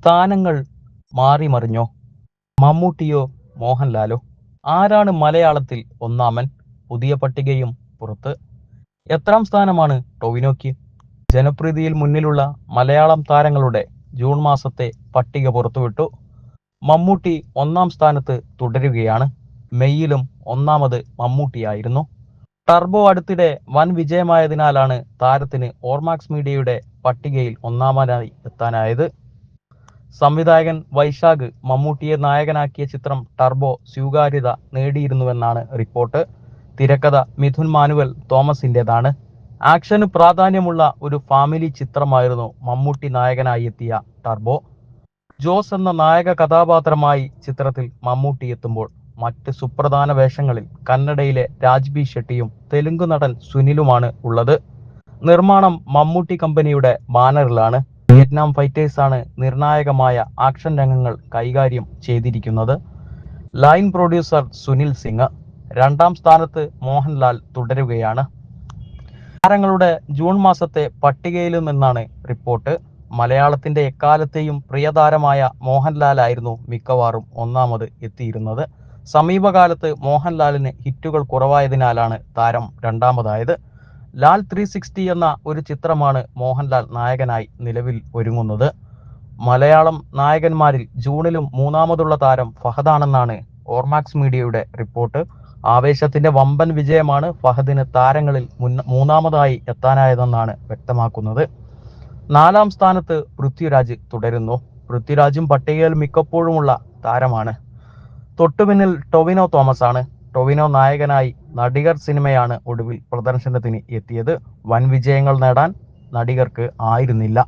സ്ഥാനങ്ങൾ മാറി മറിഞ്ഞോ? മമ്മൂട്ടിയോ മോഹൻലാലോ? ആരാണ് മലയാളത്തിൽ ഒന്നാമൻ? പുതിയ പട്ടികയും പുറത്ത്. എത്രാം സ്ഥാനമാണ് ടൊവിനോയ്ക്ക് ജനപ്രീതിയിൽ മുന്നിലുള്ള മലയാളം താരങ്ങളുടെ ജൂൺ മാസത്തെ പട്ടിക പുറത്തുവിട്ടു. മമ്മൂട്ടി ഒന്നാം സ്ഥാനത്ത് തുടരുകയാണ്. മെയ്യിലും ഒന്നാമത് മമ്മൂട്ടിയായിരുന്നു. ടർബോ അടുത്തിടെ വൻ വിജയമായതിനാലാണ് താരത്തിന് ഓർമാക്സ് മീഡിയയുടെ പട്ടികയിൽ ഒന്നാമനായി എത്താനായത്. സംവിധായകൻ വൈശാഖ് മമ്മൂട്ടിയെ നായകനാക്കിയ ചിത്രം ടർബോ സ്വീകാര്യത നേടിയിരുന്നുവെന്നാണ് റിപ്പോർട്ട്. തിരക്കഥ മിഥുൻ മാനുവൽ തോമസിന്റെതാണ് ആക്ഷന് പ്രാധാന്യമുള്ള ഒരു ഫാമിലി ചിത്രമായിരുന്നു മമ്മൂട്ടി നായകനായി എത്തിയ ടർബോ. ജോസ് എന്ന നായക കഥാപാത്രമായി ചിത്രത്തിൽ മമ്മൂട്ടി എത്തുമ്പോൾ മറ്റ് സുപ്രധാന വേഷങ്ങളിൽ കന്നഡയിലെ രാജ്ബി ഷെട്ടിയും തെലുങ്ക് നടൻ സുനിലുമാണ് ഉള്ളത്. നിർമ്മാണം മമ്മൂട്ടി കമ്പനിയുടെ ബാനറിലാണ്. വിയറ്റ്നാം ഫൈറ്റേഴ്സാണ് നിർണായകമായ ആക്ഷൻ രംഗങ്ങൾ കൈകാര്യം ചെയ്തിരിക്കുന്നത്. ലൈൻ പ്രൊഡ്യൂസർ സുനിൽ സിംഗ് രണ്ടാം സ്ഥാനത്ത് മോഹൻലാൽ തുടരുകയാണ്. താരങ്ങളുടെ ജൂൺ മാസത്തെ പട്ടികയിലും എന്നാണ് റിപ്പോർട്ട്. മലയാളത്തിന്റെ എക്കാലത്തെയും പ്രിയതാരമായ മോഹൻലാലായിരുന്നു മിക്കവാറും ഒന്നാമത് എത്തിയിരുന്നത്. സമീപകാലത്ത് മോഹൻലാലിന് ഹിറ്റുകൾ കുറവായതിനാലാണ് താരം രണ്ടാമതായത്. ലാൽ ത്രീ സിക്സ്റ്റി എന്ന ഒരു ചിത്രമാണ് മോഹൻലാൽ നായകനായി നിലവിൽ ഒരുങ്ങുന്നത്. മലയാളം നായകന്മാരിൽ ജൂണിലും മൂന്നാമതുള്ള താരം ഫഹദാണെന്നാണ് ഓർമാക്സ് മീഡിയയുടെ റിപ്പോർട്ട്. ആവേശത്തിന്റെ വമ്പൻ വിജയമാണ് ഫഹദിന് താരങ്ങളിൽ മൂന്നാമതായി എത്താനായതെന്നാണ് വ്യക്തമാക്കുന്നത്. നാലാം സ്ഥാനത്ത് പൃഥ്വിരാജ് തുടരുന്നു. പൃഥ്വിരാജും പട്ടികയിൽ മിക്കപ്പോഴുമുള്ള താരമാണ്. തൊട്ടുപിന്നിൽ ടൊവിനോ തോമസ് ആണ് ടൊവിനോ നായകനായി നടികർ സിനിമയാണ് ഒടുവിൽ പ്രദർശനത്തിന് എത്തിയത്. വൻ വിജയങ്ങൾ നേടാൻ നടികർക്ക് ആയിരുന്നില്ല.